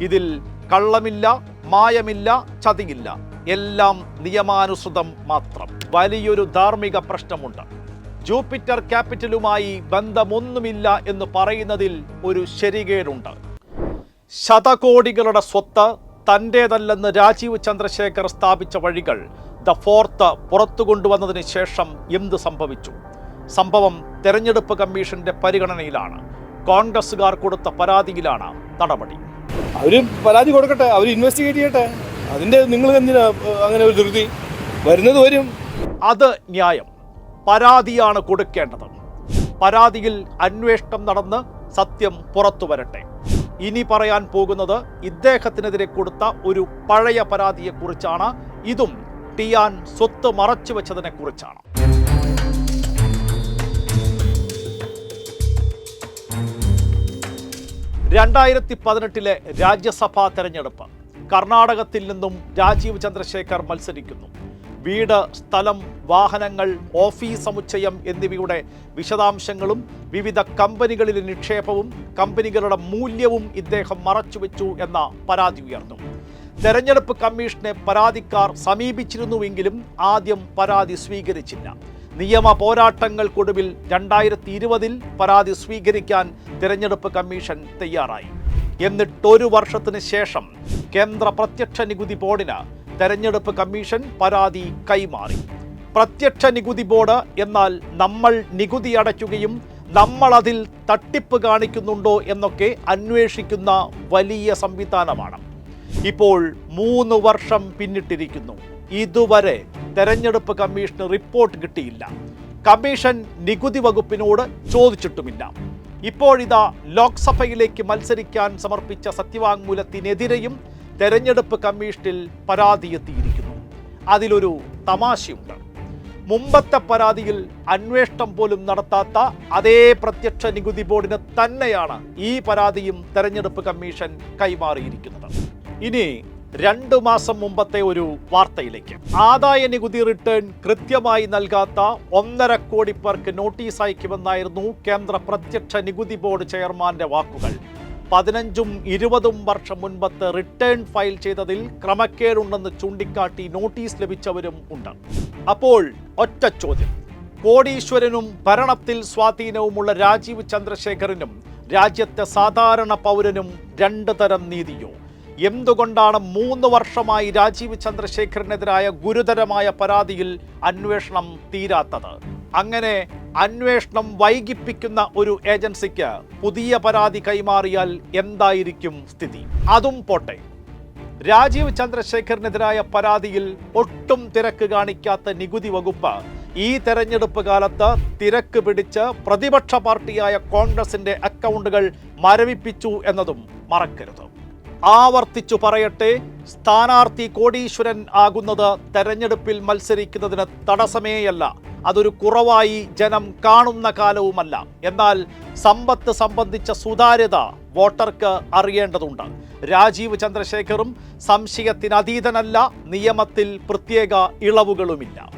ഇതിൽ കള്ളമില്ല മായമില്ല ചതിയില്ല. എല്ലാം നിയമാനുസൃതം മാത്രം. വലിയൊരു ധാർമ്മിക പ്രശ്നമുണ്ട്. ജൂപ്പിറ്റർ ക്യാപിറ്റലുമായി ബന്ധമൊന്നുമില്ല എന്ന് പറയുന്നതിൽ ഒരു ശരികേടുണ്ട്. ശതകോടികളുടെ സ്വത്ത് തന്റേതല്ലെന്ന് രാജീവ് ചന്ദ്രശേഖർ സ്ഥാപിച്ച വഴികൾ ദ ഫോർത്ത് പുറത്തു കൊണ്ടുവന്നതിന് ശേഷം എന്ത് സംഭവിച്ചു? സംഭവം തെരഞ്ഞെടുപ്പ് കമ്മീഷന്റെ പരിഗണനയിലാണ്. കോൺഗ്രസുകാർ കൊടുത്ത പരാതിയിലാണ് നടപടി. അവർ പരാതി കൊടുക്കട്ടെ അവർ ഇൻവെസ്റ്റിഗേറ്റ് ചെയ്യട്ടെ. അതിന്റെ നിങ്ങൾ എന്തിനാ അങ്ങനെ ഒരു ധൃതി? വരുന്നത് വരും. അത് ന്യായം. പരാതിയാണ് കൊടുക്കേണ്ടത്. പരാതിയിൽ അന്വേഷണം നടന്ന് സത്യം പുറത്തു വരട്ടെ. ഇനി പറയാൻ പോകുന്നത് ഇദ്ദേഹത്തിനെതിരെ കൊടുത്ത ഒരു പഴയ പരാതിയെക്കുറിച്ചാണ്. ഇതും ടിയാൻ സ്വത്ത് മറച്ചു വെച്ചതിനെ കുറിച്ചാണ് രണ്ടായിരത്തി പതിനെട്ടിലെ രാജ്യസഭാ തെരഞ്ഞെടുപ്പ്. കർണാടകത്തിൽ നിന്നും രാജീവ് ചന്ദ്രശേഖർ മത്സരിക്കുന്നു. വീട് സ്ഥലം വാഹനങ്ങൾ ഓഫീസ് സമുച്ചയം എന്നിവയുടെ വിശദാംശങ്ങളും വിവിധ കമ്പനികളിലെ നിക്ഷേപവും കമ്പനികളുടെ മൂല്യവും ഇദ്ദേഹം മറച്ചുവെച്ചു എന്ന പരാതി ഉയർന്നു. തെരഞ്ഞെടുപ്പ് കമ്മീഷനെ പരാതിക്കാർ സമീപിച്ചിരുന്നുവെങ്കിലും ആദ്യം പരാതി സ്വീകരിച്ചില്ല. നിയമ പോരാട്ടങ്ങൾക്കൊടുവിൽ രണ്ടായിരത്തി ഇരുപതിൽ പരാതി സ്വീകരിക്കാൻ തിരഞ്ഞെടുപ്പ് കമ്മീഷൻ തയ്യാറായി. എന്നിട്ടൊരു വർഷത്തിന് ശേഷം കേന്ദ്ര പ്രത്യക്ഷ നികുതി ബോർഡിന് തെരഞ്ഞെടുപ്പ് കമ്മീഷൻ പരാതി കൈമാറി. പ്രത്യക്ഷ നികുതി ബോർഡ് എന്നാൽ നമ്മൾ നികുതി അടയ്ക്കുകയും നമ്മൾ അതിൽ തട്ടിപ്പ് കാണിക്കുന്നുണ്ടോ എന്നൊക്കെ അന്വേഷിക്കുന്ന വലിയ സംവിധാനമാണ്. ഇപ്പോൾ മൂന്ന് വർഷം പിന്നിട്ടിരിക്കുന്നു. ഇതുവരെ തെരഞ്ഞെടുപ്പ് കമ്മീഷന് റിപ്പോർട്ട് കിട്ടിയില്ല. കമ്മീഷൻ നികുതി വകുപ്പിനോട് ചോദിച്ചിട്ടുമില്ല. ഇപ്പോഴിതാ ലോക്സഭയിലേക്ക് മത്സരിക്കാൻ സമർപ്പിച്ച സത്യവാങ്മൂലത്തിനെതിരെയും തെരഞ്ഞെടുപ്പ് കമ്മീഷനിൽ പരാതിയെത്തിയിരിക്കുന്നു അതിലൊരു തമാശയുണ്ട്. മുമ്പത്തെ പരാതിയിൽ അന്വേഷണം പോലും നടത്താത്ത അതേ പ്രത്യക്ഷ നികുതി ബോർഡിന് തന്നെയാണ് ഈ പരാതിയും തെരഞ്ഞെടുപ്പ് കമ്മീഷൻ കൈമാറിയിരിക്കുന്നത്. ഇനി രണ്ടു മാസം മുമ്പത്തെ ഒരു വാർത്തയിലേക്ക്. ആദായ നികുതി റിട്ടേൺ കൃത്യമായി നൽകാത്ത ഒന്നര കോടി പേർക്ക് നോട്ടീസ് അയക്കുമെന്നായിരുന്നു കേന്ദ്ര പ്രത്യക്ഷ നികുതി ബോർഡ് ചെയർമാന്റെ വാക്കുകൾ. പതിനഞ്ചും ഇരുപതും വർഷം മുൻപത്തെ റിട്ടേൺ ഫയൽ ചെയ്തതിൽ ക്രമക്കേടുണ്ടെന്ന് ചൂണ്ടിക്കാട്ടി നോട്ടീസ് ലഭിച്ചവരും ഉണ്ട്. അപ്പോൾ ഒറ്റ ചോദ്യം. കോടീശ്വരനും ഭരണത്തിൽ സ്വാധീനവുമുള്ള രാജീവ് ചന്ദ്രശേഖരനും രാജ്യത്തെ സാധാരണ പൗരനും രണ്ട് തരം നീതിയോ? എന്തുകൊണ്ടാണ് മൂന്ന് വർഷമായി രാജീവ് ചന്ദ്രശേഖരനെതിരായ ഗുരുതരമായ പരാതിയിൽ അന്വേഷണം തീരാത്തത്? അങ്ങനെ അന്വേഷണം വൈകിപ്പിക്കുന്ന ഒരു ഏജൻസിക്ക് പുതിയ പരാതി കൈമാറിയാൽ എന്തായിരിക്കും സ്ഥിതി? അതും പോട്ടെ. രാജീവ് ചന്ദ്രശേഖരനെതിരായ പരാതിയിൽ ഒട്ടും തിരക്ക് കാണിക്കാത്ത നികുതി വകുപ്പ് ഈ തെരഞ്ഞെടുപ്പ് കാലത്ത് തിരക്ക് പിടിച്ച് പ്രതിപക്ഷ പാർട്ടിയായ കോൺഗ്രസിന്റെ അക്കൗണ്ടുകൾ മരവിപ്പിച്ചു എന്നതും മറക്കരുത്. ആവർത്തിച്ചു പറയട്ടെ സ്ഥാനാർത്ഥി കോടീശ്വരൻ ആകുന്നത് തെരഞ്ഞെടുപ്പിൽ മത്സരിക്കുന്നതിന് തടസ്സമേയല്ല. അതൊരു കുറവായി ജനം കാണുന്ന കാലവുമല്ല. എന്നാൽ സമ്പത്ത് സംബന്ധിച്ച സുതാര്യത വോട്ടർക്ക് അറിയേണ്ടതുണ്ട്. രാജീവ് ചന്ദ്രശേഖറും സംശയത്തിനതീതനല്ല നിയമത്തിൽ പ്രത്യേക ഇളവുകളുമില്ല.